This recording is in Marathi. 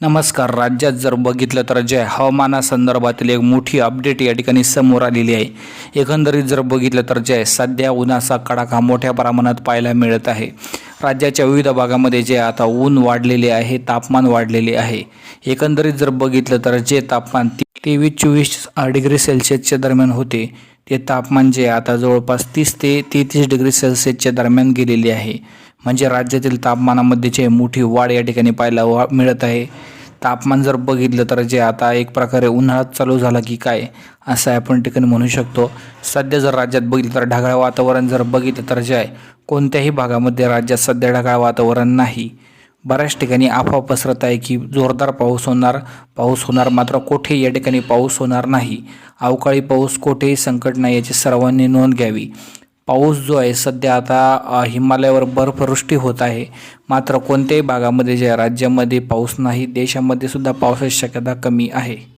नमस्कार राज्यात जर बघितलं तर जय हवामानासंदर्भातील एक मोठी अपडेट या ठिकाणी समोर आलेली आहे. एकंदरीत जर बघितलं तर जय सध्या उन्हाचा कडाका मोठ्या प्रमाणात पाहायला मिळत आहे. राज्याच्या विविध भागामध्ये जे आता ऊन वाढलेले आहे तापमान वाढलेले आहे. एकंदरीत जर बघितलं तर जे तापमान तेवीस चोवीस डिग्री सेल्सिअसच्या दरम्यान होते. ते तापमान जे आता जवळपास तीस ते तेहतीस डिग्री सेल्सिअसच्या दरम्यान गेलेले आहे. म्हणजे राज्यातील तापमानामध्ये जे मोठी वाढ या ठिकाणी पाहायला वा मिळत आहे. तापमान जर बघितलं तर जे आता एक प्रकारे उन्हाळ्यात चालू झाला की काय असं आपण ठिकाणी म्हणू शकतो. सध्या जर राज्यात बघितलं तर ढगाळ वातावरण जर बघितलं तर जे आहे कोणत्याही भागामध्ये राज्यात सध्या ढगाळ वातावरण नाही. बऱ्याच ठिकाणी अफवा पसरत आहे की जोरदार पाऊस होणार पाऊस होणार मात्र कोठे या ठिकाणी पाऊस होणार नाही. अवकाळी पाऊस कोठेही संकट नाही याची सर्वांनी नोंद घ्यावी. पाऊस जो आहे सध्या आता हिमालयावर बर्फवृष्टी होत आहे. मात्र कोणत्याही भागामध्ये ज्या राज्यामध्ये पाऊस नाही देशामध्ये सुद्धा पावसाची शक्यता कमी आहे.